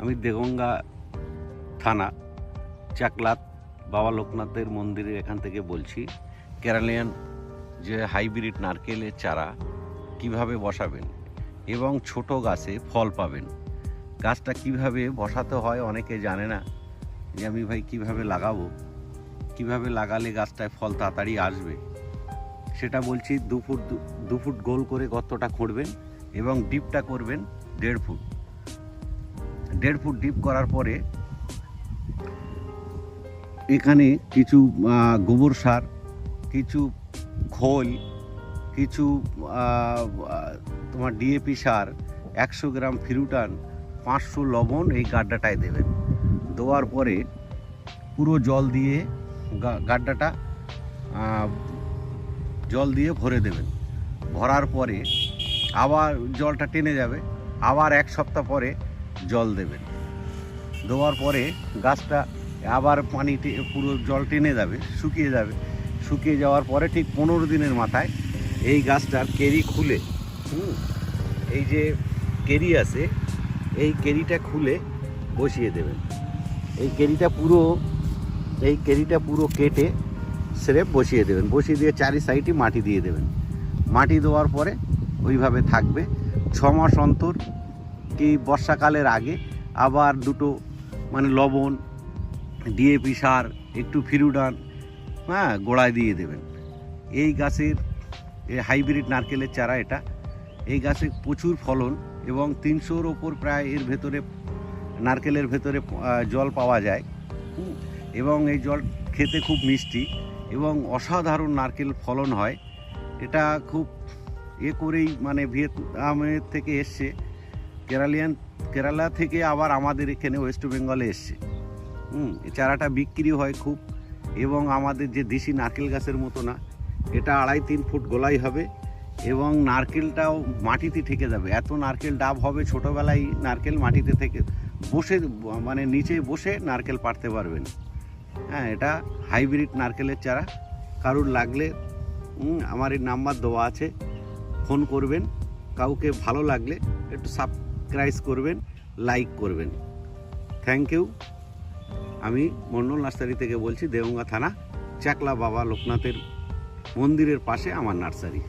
আমি দেগঙ্গা থানা, চাকলাত, বাবা লোকনাথের মন্দিরের এখান থেকে বলছি, কেরালিয়ান যে হাইব্রিড নারকেলের চারা কীভাবে বসাবেন এবং ছোট গাছে ফল পাবেন, গাছটা কীভাবে বসাতে হয় অনেকে জানে না, যে আমি ভাই কীভাবে লাগাবো, কীভাবে লাগালে গাছটায় ফল তাড়াতাড়ি আসবে। সেটা বলছি দু ফুট দু ফুট গোল করে গর্তটা খুঁড়বেন এবং ডিপটা করবেন দেড় ফুট। দেড় ফুট ডিপ করার পরে এখানে কিছু গোবর সার, কিছু খোল, কিছু তোমার ডিএপি সার, একশো গ্রাম ফিরুটান, পাঁচশো লবণ এই গাড্ডাটায় দেবেন। দেওয়ার পরে পুরো জল দিয়ে গাড্ডাটা জল দিয়ে ভরে দেবেন। ভরার পরে আবার জলটা টেনে যাবে। আবার এক সপ্তাহ পরে জল দেবেন। দেওয়ার পরে গাছটা আবার পানি টে- পুরো জল টেনে যাবে, শুকিয়ে যাবে। শুকিয়ে যাওয়ার পরে ঠিক পনেরো দিনের মাথায় এই গাছটার কেরি খুলে এই যে কেরি আছে, এই কেরিটা খুলে বসিয়ে দেবেন। এই কেরিটা পুরো, এই কেরিটা পুরো কেটে স্রেফ বসিয়ে দেবেন। বসিয়ে দিয়ে চারি সাইডে মাটি দিয়ে দেবেন। মাটি দেওয়ার পরে ওইভাবে থাকবে। ছ মাস অন্তর কি বর্ষাকালের আগে আবার দুটো মানে লবণ ডিএপি সার, একটু ফিরুডান হ্যাঁ গোড়ায় দিয়ে দেবেন। এই গাছের এই হাইব্রিড নারকেলের চারা এটা। এই গাছে প্রচুর ফলন এবং তিনশোর ওপর প্রায় এর ভেতরে, নারকেলের ভেতরে জল পাওয়া যায়। এবং এই জল খেতে খুব মিষ্টি এবং অসাধারণ নারকেল ফলন হয়। এটা খুব এ করেই মানে ভিয়েতনামের থেকে এসছে। কেরালিয়ান, কেরালা থেকে আবার আমাদের এখানে ওয়েস্ট বেঙ্গলে এসছে। হুম চারাটা বিক্রি হয় খুব, এবং আমাদের যে দেশি নারকেল গাছের মতো না, এটা আড়াই তিন ফুট গোলাই হবে, এবং নারকেলটাও মাটিতে থেকে যাবে। এত নারকেল ডাব হবে ছোটোবেলায়, নারকেল মাটিতে থেকে বসে মানে নিচে বসে নারকেল পাড়তে পারবেন। হ্যাঁ এটা হাইব্রিড নারকেলের চারা, কারুর লাগলে আমার এই নাম্বার দেওয়া আছে, ফোন করবেন, কাউকে ভালো লাগলে একটু সাবস্ক্রাইব করবেন, লাইক করবেন। থ্যাংক ইউ আমি মন্ডল নার্সারি থেকে বলছি, দেওঙ্গা থানা, চাকলা বাবা লোকনাথের মন্দিরের পাশে আমার নার্সারি।